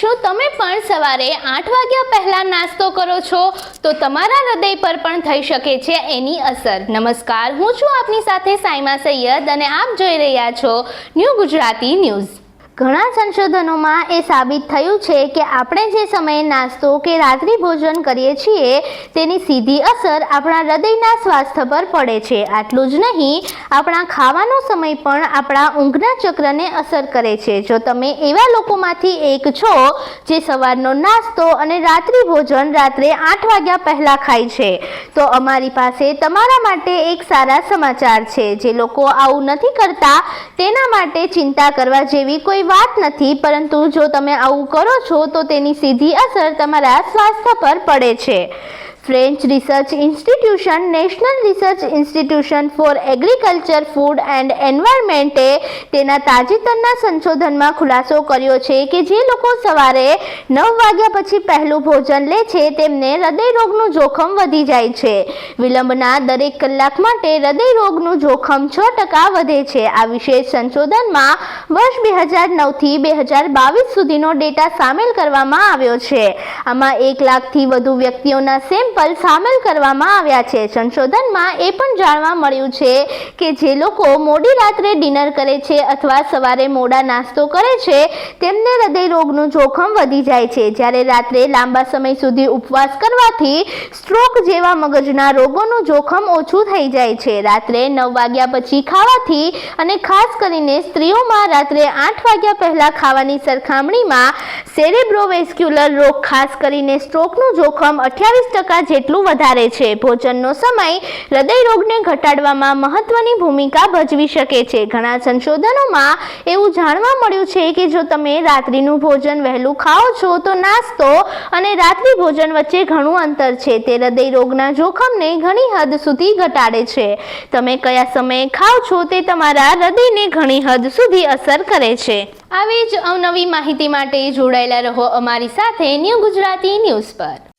શું તમે પણ સવારે આઠ વાગ્યા પહેલાં નાસ્તો કરો છો, તો તમારા હૃદય પર પણ થઈ શકે છે એની અસર. નમસ્કાર, હું છું આપની સાથે સાઈમા સૈયદ અને આપ જોઈ રહ્યા છો ન્યૂ ગુજરાતી ન્યૂઝ. ઘણા સંશોધનોમાં એ સાબિત થયું છે કે આપણે જે સમયે નાસ્તો કે રાત્રિ ભોજન કરીએ છીએ, તેની સીધી અસર આપણા હૃદયના સ્વાસ્થ્ય પર પડે છે. આટલું જ નહીં, આપણા ખાવાનો સમય પણ આપણા ઊંઘના ચક્રને અસર કરે છે. જો તમે એવા લોકોમાંથી એક છો, જે સવારનો નાસ્તો અને રાત્રિ ભોજન રાત્રે આઠ વાગ્યા પહેલાં ખાય છે, તો અમારી પાસે તમારા માટે એક સારા સમાચાર છે. જે લોકો આવું નથી કરતા, તેના માટે ચિંતા કરવા જેવી કોઈ વાત નથી, પરંતુ જો તમે આવું કરો છો, તો તેની સીધી અસર તમારા સ્વાસ્થ્ય પર પડે છે. French research institution national research institution for agriculture food and એન્વાયરમેન્ટે તેના તાજેતરના સંશોધનમાં ખુલાસો કર્યો છે કે જે લોકો સવારે નવ વાગ્યા પછી પહેલું ભોજન લે છે, તેમને હૃદયરોગનું જોખમ વધી જાય છે. વિલંબના દરેક કલાક માટે હૃદયરોગનું જોખમ છ ટકા વધે છે. આ વિશેષ સંશોધનમાં વર્ષ બે હજાર નવથી બે હજાર બાવીસ સુધીનો ડેટા સામેલ કરવામાં આવ્યો છે. આમાં એક લાખથી વધુ વ્યક્તિઓના સેમ્પલ સામેલ કરવામાં આવ્યા છે. સંશોધનમાં એ પણ જાણવા મળ્યું છે કે જે લોકો મોડી રાત્રે ડિનર કરે છે અથવા સવારે મોડા નાસ્તો કરે છે, તેમને હૃદય રોગનું જોખમ વધી જાય છે. જ્યારે રાત્રે લાંબા સમય સુધી ઉપવાસ કરવાથી સ્ટ્રોક જેવા મગજના રોગોનું જોખમ ઓછું થઈ જાય છે. રાત્રે નવ વાગ્યા પછી ખાવાથી અને ખાસ કરીને સ્ત્રીઓમાં રાત્રે આઠ વાગ્યા પહેલા ખાવાની સરખામણીમાં સેરેબ્રોવેસ્ક્યુલર રોગ ખાસ કરીને સ્ટ્રોકનું જોખમ અઠ્યાવીસ ટકા જેટલું વધારે છે. ભોજનનો સમય હૃદય રોગને ઘટાડવામાં મહત્વની ભૂમિકા ભજવી શકે છે. ઘણા સંશોધનોમાં એવું જાણવા મળ્યું છે કે જો તમે રાત્રિનું ભોજન વહેલું ખાઓ છો તો નાસ્તો અને રાત્રિ ભોજન વચ્ચે ઘણું અંતર છે. તે હૃદય રોગના જોખમને ઘણી હદ સુધી ઘટાડે છે. તમે કયા સમયે ખાઓ છો તે તમારા હૃદયને ઘણી હદ સુધી અસર કરે છે. આવી જ અવનવી માહિતી માટે જોડાયેલા રહો અમારી સાથે ન્યૂ ગુજરાતી ન્યૂઝ પર.